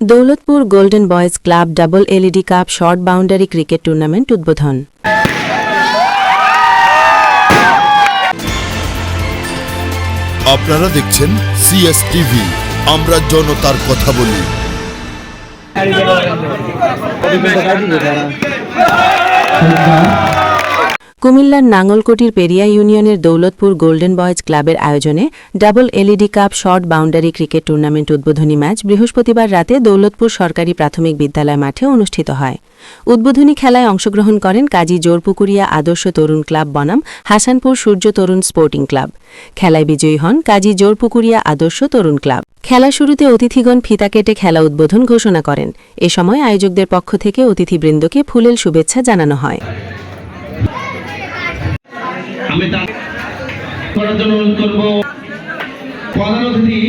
Daulatpur golden boys club double LED cup short boundary cricket tournament উদ্বোধন। আপনারা দেখছেন CS TV আমরা জনতার কথা বলি। কুমিল্লার নাঙ্গলকোটির পেরিয়া ইউনিয়নের দৌলতপুর গোল্ডেন বয়েজ ক্লাবের আয়োজনে double LED cup short boundary cricket tournament উদ্বোধনী ম্যাচ বৃহস্পতিবার রাতে দৌলতপুর সরকারি প্রাথমিক বিদ্যালয় মাঠে অনুষ্ঠিত হয়। উদ্বোধনী খেলায় অংশগ্রহণ করেন কাজী জোরপুকুরিয়া আদর্শ তরুণ ক্লাব বনাম, হাসানপুর সূর্য তরুণ স্পোর্টিং ক্লাব। খেলায় বিজয়ী হন কাজী জোরপুকুরিয়া আদর্শ তরুণ ক্লাব। খেলা শুরুতে অতিথিগণ ফিতা কেটে খেলা উদ্বোধন ঘোষণা করেন। এ সময় আয়োজকদের পক্ষ থেকে অতিথিবৃন্দকে ফুলেল শুভেচ্ছা জানানো হয়। আমি তা করার জন্য অনুরোধ করব। প্রধান অতিথি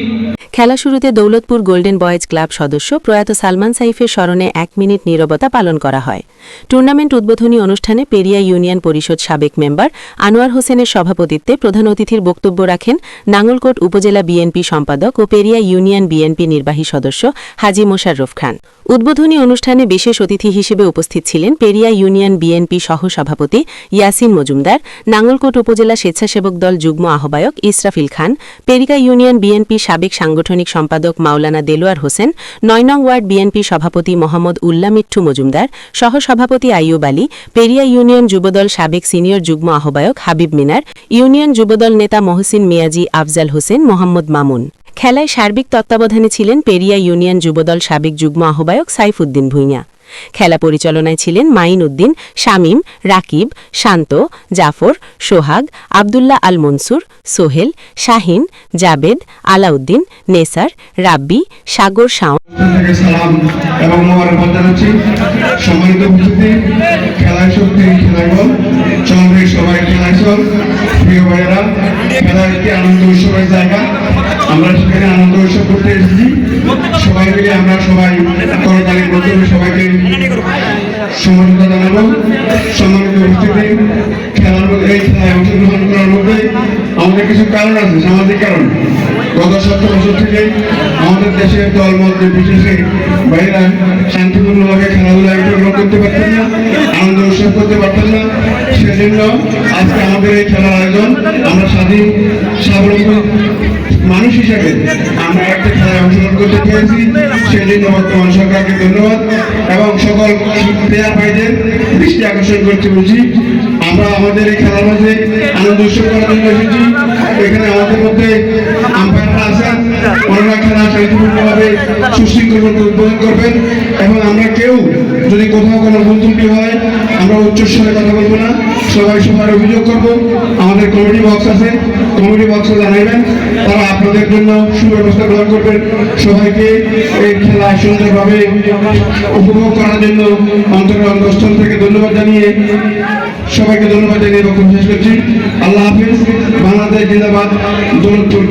খেলা শুরুতে দৌলতপুর গোল্ডেন বয়েজ ক্লাব সদস্য প্রয়াত সালমান সাইফের স্মরণে এক মিনিট নীরবতা পালন করা হয়। টুর্নামেন্ট উদ্বোধনী অনুষ্ঠানে পেরিয়া ইউনিয়ন পরিষদ সাবেক মেম্বার আনোয়ার হোসেনের সভাপতিত্বে প্রধান অতিথির বক্তব্য রাখেন নাঙ্গলকোট উপজেলা বিএনপি সম্পাদক ও পেরিয়া ইউনিয়ন বিএনপি নির্বাহী সদস্য হাজি মোশাররফ খান। উদ্বোধনী অনুষ্ঠানে বিশেষ অতিথি হিসেবে উপস্থিত ছিলেন পেরিয়া ইউনিয়ন বিএনপি সহ সভাপতি ইয়াসিন মজুমদার, নাঙ্গলকোট উপজেলা স্বেচ্ছাসেবক দল যুগ্ম আহ্বায়ক ইসরাফিল খান পেরিকা ইউনিয়ন বিএনপি সাবেক সাংগঠনিক সম্পাদক মাওলানা দেলোয়ার হোসেন, নয় নং ওয়ার্ড বিএনপি সভাপতি মোহাম্মদ উল্লা মিঠু মজুমদার, সহসভাপতি আইয়ুব আলী, পেরিয়া ইউনিয়ন যুবদল সাবেক সিনিয়র যুগ্ম আহ্বায়ক হাবিব মিনার, ইউনিয়ন যুবদল নেতা মহসিন মিয়াজি আফজাল হোসেন, মোহাম্মদ মামুন। খেলায় সার্বিক তত্ত্বাবধানে ছিলেন পেরিয়া ইউনিয়ন যুবদল সাবেক যুগ্ম আহ্বায়ক সাইফুদ্দিন ভুঁইয়া। খেলা পরিচালনায় ছিলেন মাইন উদ্দিন শামীম, রাকিব, শান্ত, জাফর, সোহাগ, আবদুল্লাহ আল মনসুর সোহেল, শাহিন, জাবেদ, আলাউদ্দিন, নেসার, রাব্বি, সাগর শাওন সবাই, খেলায় চল। প্রিয় ভাইয়েরা খেলা একটি আনন্দ উৎসবের জায়গা। আমরা সেখানে আনন্দ উৎসব করতে এসেছি। সবাই মিলে আমরা সবাই করতালি প্রথমে সবাইকে সম্মানিত জানাব, সম্মানিত উপস্থিতি, খেলার মধ্যে, এই খেলায় অংশগ্রহণ করার মধ্যে আমাদের কিছু কারণ আছে, সামাজিক কারণ। গত সত্তর বছর থেকে আমাদের দেশের দল মত বিশেষে বাইরা শান্তিপূর্ণভাবে খেলাধুলা অংশগ্রহণ করতে পারতেন না, আনন্দ উৎসব করতে পারতেন না। সেজন্য আজকে আমাদের এই খেলার আয়োজন আমরা স্বাধীন, স্বাবলম্বী মানুষ হিসেবে আমরা একটা খেলায় অংশগ্রহণ করতে পেরেছি। সেজন্য বর্তমান সরকারকে ধন্যবাদ এবং সকল প্লেয়ার ভাইদের দৃষ্টি আকর্ষণ করতে বলছি। আমরা আমাদের এই খেলার মধ্যে আনন্দ উৎসব করার জন্য এসেছি। এখানে আমাদের মধ্যে আছেন ওনারা খেলা শান্তিপূর্ণভাবে সুশৃঙ্খলভাবে উদ্বোধন করবেন। এবং আমরা কেউ যদি কোথাও কোনো ভুল ত্রুটি হয়, আমরা উচ্চস্বরে কথা বলব না। সবাই সবার অভিযোগ করব। আমাদের কমিটি বক্স আছে। কমিটি বক্সে জানাবেন তারা আপনাদের জন্য সুব্যবস্থা গ্রহণ করবেন। সবাইকে এই খেলা সুন্দরভাবে উপভোগ করার জন্য অন্তর অন্তঃস্থল থেকে ধন্যবাদ জানিয়ে সবাইকে ধন্যবাদ জানিয়ে বক্তব্য শেষ করছি। আল্লাহ হাফিজ।